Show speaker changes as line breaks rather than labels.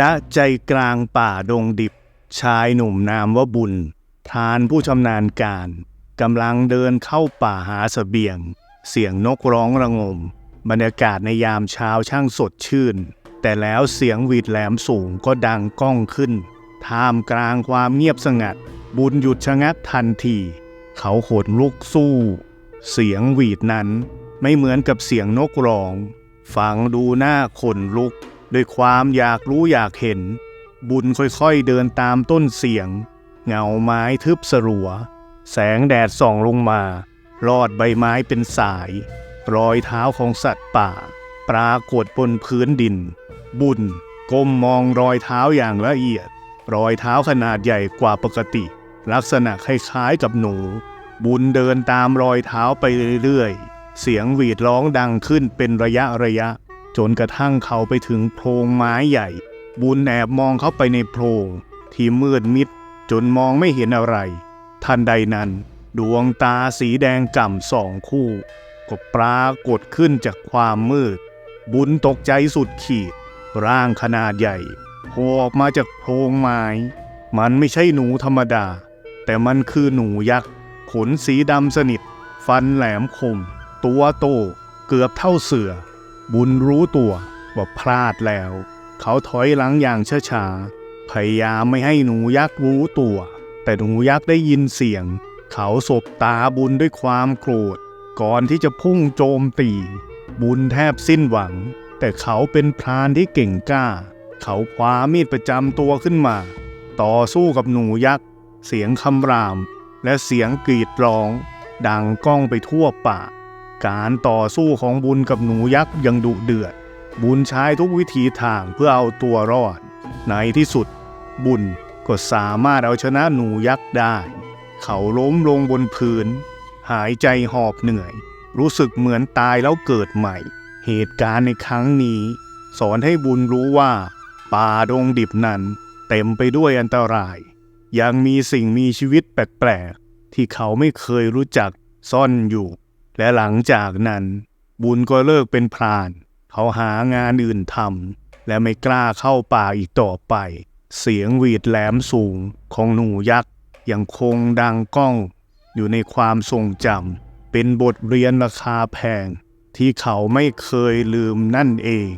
ณใจกลางป่าดงดิบ ชายหนุ่มนามว่าบุญ ทานผู้ชำนาญการกำลังเดินเข้าป่าหาเสบียง เสียงนกร้องระงม บรรยากาศในยามเช้าช่างสดชื่น แต่แล้วเสียงหวีดแหลมสูงก็ดังก้องขึ้น ท่ามกลางความเงียบสงัด บุญหยุดชะงักทันที เขาขนลุกสู้ เสียงหวีดนั้นไม่เหมือนกับเสียงนกร้อง ฟังดูหน้าขนลุก ด้วยความอยากรู้อยากเห็น บุญค่อยๆเดินตามต้นเสียง เงาไม้ทึบสลัว แสงแดดส่องลงมารอดใบไม้เป็นสาย รอยเท้าของสัตว์ป่า ปรากฏบนพื้นดิน บุญก้มมองรอยเท้าอย่างละเอียด รอยเท้าขนาดใหญ่กว่าปกติ ลักษณะคล้ายๆกับหนู บุญเดินตามรอยเท้าไปเรื่อยๆ เสียงหวีดร้องดังขึ้นเป็นระยะระยะ จนกระทั่งเขาไปถึงโพรงไม้ใหญ่ บุญแอบมองเข้าไปในโพรง ที่มืดมิด จนมองไม่เห็นอะไร ทันใดนั้น ดวงตาสีแดงก่ำสองคู่ก็ปรากฏขึ้นจากความมืด บุญตกใจสุดขีด ร่างขนาดใหญ่โผล่ออกมาจากโพรงไม้ มันไม่ใช่หนูธรรมดา แต่มันคือหนูยักษ์ ขนสีดำสนิท ฟันแหลมคม ตัวโต เกือบเท่าเสือ บุญรู้ตัวว่าพลาดแล้ว เขาถอยหลังอย่างช้าๆพยายามไม่ให้หนูยักษ์รู้ตัว แต่หนูยักษ์ได้ยินเสียง เขาสบตาบุญด้วยความโกรธ ก่อนที่จะพุ่งโจมตี บุญแทบสิ้นหวัง แต่เขาเป็นพรานที่เก่งกล้า เขาคว้ามีดประจำตัวขึ้นมา ต่อสู้กับหนูยักษ์เสียงคำราม และเสียงกรีดร้อง ดังก้องไปทั่วป่า การต่อสู้ของบุญกับหนูยักษ์ยังดุเดือด บุญใช้ทุกวิธีทางเพื่อเอาตัวรอด ในที่สุด บุญก็สามารถเอาชนะหนูยักษ์ได้ เขาล้มลงบนพื้น หายใจหอบเหนื่อย รู้สึกเหมือนตายแล้วเกิดใหม่ เหตุการณ์ในครั้งนี้ สอนให้บุญรู้ว่า ป่าดงดิบนั้น เต็มไปด้วยอันตราย ยังมีสิ่งมีชีวิตแปลกๆที่เขาไม่เคยรู้จักซ่อนอยู่ และหลังจากนั้นบุญก็เลิกเป็นพราน เขาหางานอื่นทำและไม่กล้าเข้าป่าอีกต่อไป เสียงหวีดแหลมสูงของหนูยักษ์ยังคงดังก้อง อยู่ในความทรงจำเป็นบทเรียนราคาแพงที่เขาไม่เคยลืมนั่นเอง